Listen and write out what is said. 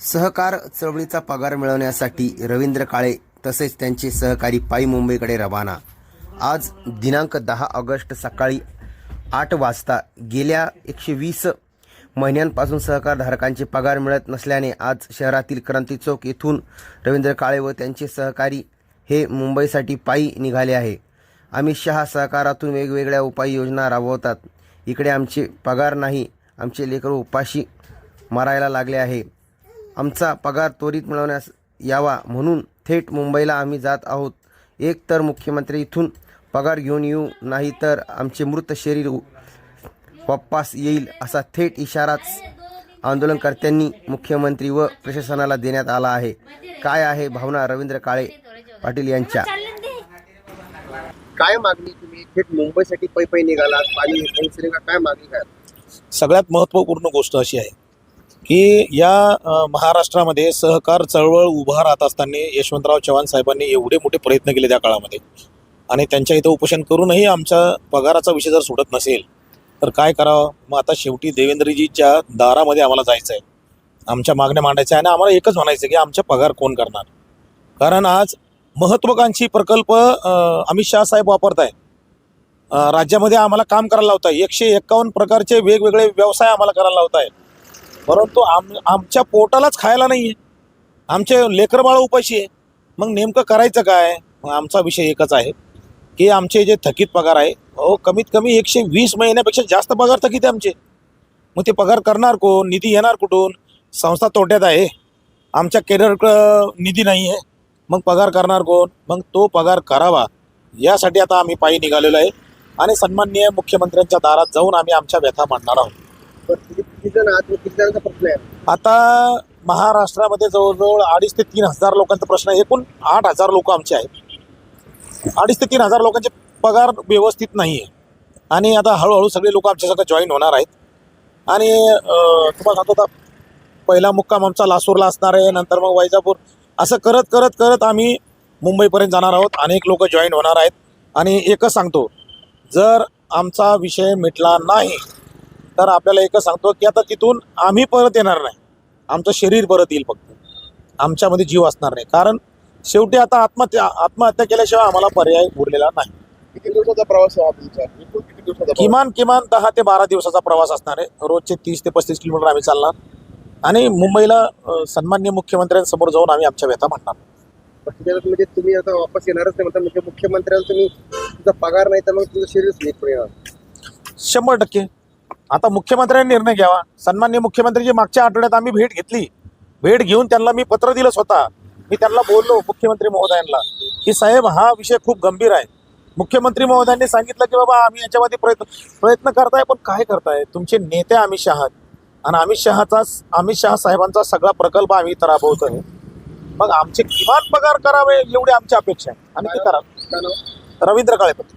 सहकार चळवळीचा पगार मिळवण्यासाठी रवींद्र काळे तसेच त्यांचे सहकारी पायी मुंबईकडे रवाना. आज दिनांक दहा ऑगस्ट सकाळी आठ वाजता गेल्या एकशे वीस महिन्यांपासून सहकारधारकांचे पगार मिळत नसल्याने आज शहरातील क्रांती चौक येथून रवींद्र काळे व त्यांचे सहकारी हे मुंबईसाठी पायी निघाले आहे. अमित शहा सहकारातून वेगवेगळ्या उपाययोजना राबवतात. इकडे आमचे पगार नाही आमचे लेकरं उपाशी मारायला लागले आहे. आमचा पगार त्वरित मिळवण्यास यावा म्हणून थेट मुंबईला आम्ही जात आहोत. एक तर मुख्यमंत्री इथून पगार घेऊन येऊ नाही तर आमचे मृत शरीर वापस येईल असा थेट इशाराच आंदोलनकर्त्यांनी मुख्यमंत्री व प्रशासनाला देण्यात आला आहे. काय आहे भावना रवींद्र काळे पाटील यांच्या? काय मागणी तुम्ही? थेट मुंबईसाठी पै पै निघालात पाणी काय मागणी काय सगळ्यात महत्त्वपूर्ण गोष्ट अशी आहे की या महाराष्ट्रामध्ये सहकार चळवळ उभा राहत असताना यशवंतराव चव्हाण साहेबांनी एवढे मोठे प्रयत्न केले त्या काळामध्ये. आणि त्यांच्या इथं उपोषण करूनही आमच्या पगाराचा विषय जर सुटत नसेल तर काय करावं? मग आता शेवटी देवेंद्रजीच्या दारामध्ये आम्हाला जायचं आहे आमच्या मागण्या मांडायच्या आहे आणि आम्हाला एकच म्हणायचं की आमचा पगार कोण करणार? कारण आज महत्त्वाकांक्षी प्रकल्प अमित शाह साहेब वापरत आहे राज्यामध्ये आम्हाला काम करायला लावत आहे एकशे एक्कावन्न प्रकारचे वेगवेगळे व्यवसाय आम्हाला करायला लावत आहे परंतु आम आमच्या पोटालाच खायला नाही आहे आमचे लेकरबाळ उपाशी आहे. मग नेमकं करायचं काय? मग आमचा विषय एकच आहे की आमचे जे थकीत पगार आहे अहो कमीत कमी एकशे वीस महिन्यापेक्षा जास्त पगार थकीत आहे आमचे. मग ते पगार करणार कोण? निधी येणार कुठून? संस्था तोट्यात आहे. आमच्या केरळ निधी नाही आहे मग पगार करणार कोण? मग तो पगार करावा. यासाठी आता आम्ही पायी निघालेलो आहे. आणि सन्माननीय मुख्यमंत्र्यांच्या दारात जाऊन आम्ही आमच्या व्यथा मांडणार आहोत. किती जण आहात किती जणांचा प्रश्न आहे? आता महाराष्ट्रामध्ये जवळजवळ अडीच ते तीन हजार लोकांचा प्रश्न आहे. एकूण आठ हजार लोक आमचे आहेत. अडीच ते तीन हजार लोकांचे पगार व्यवस्थित नाही आहे आणि आता हळूहळू सगळे लोक आमच्यासारखं जॉईन होणार आहेत. आणि तुम्हाला सांगतो आता पहिला मुक्काम आमचा लासूरला असणार आहे. नंतर मग वैजापूर. असं करत करत करत आम्ही मुंबईपर्यंत जाणार आहोत. अनेक लोक जॉईन होणार आहेत. आणि एकच सांगतो जर आमचा विषय मिटला नाही तर आपल्याला एकच सांगतो की आता तिथून आम्ही परत येणार नाही. आमचं शरीर परत येईल फक्त. आमच्यामध्ये जीव असणार नाही. कारण शेवटी आता आत्महत्या आत्महत्या केल्याशिवाय आम्हाला पर्याय उरलेला नाही. किती दिवसाचा प्रवास आहे तुमचा? एकूण किती दिवसाचा प्रवास? किमान किमान दहा ते बारा दिवसाचा प्रवास असणार आहे. रोजचे तीस ते पस्तीस किलोमीटर आम्ही चालणार. आणि मुंबईला अ, सन्माननीय मुख्यमंत्र्यांसमोर जाऊन आम्ही आमच्या व्यथा मांडणार. म्हणजे तुम्ही आता वापस येणारच नाही म्हणता म्हणजे मुख्यमंत्र्यांना तुम्ही तुमचा पगार नाही तर मग तुझं शरीरच नाही पुढे येणार शंभर टक्के. आता मुख्यमंत्र्यांनी निर्णय घ्यावा. सन्माननीय मुख्यमंत्रीची मागच्या आठवड्यात आम्ही भेट घेतली. भेट घेऊन त्यांना मी पत्र दिलं स्वतः. मी त्यांना बोललो मुख्यमंत्री महोदयांना की साहेब हा विषय खूप गंभीर आहे. मुख्यमंत्री महोदयांनी सांगितलं की बाबा आम्ही याच्यामध्ये प्रयत्न प्रयत्न करताय पण काय करताय? तुमचे नेते अमित शहा आहेत. आणि अमित शहाचा अमित शहा साहेबांचा सगळा प्रकल्प आम्ही इथं राबवतोय मग आमचे किमान पगार करावे एवढी आमची अपेक्षा आहे. आणि ते करा. काय नाव? रवींद्र काळेपत्र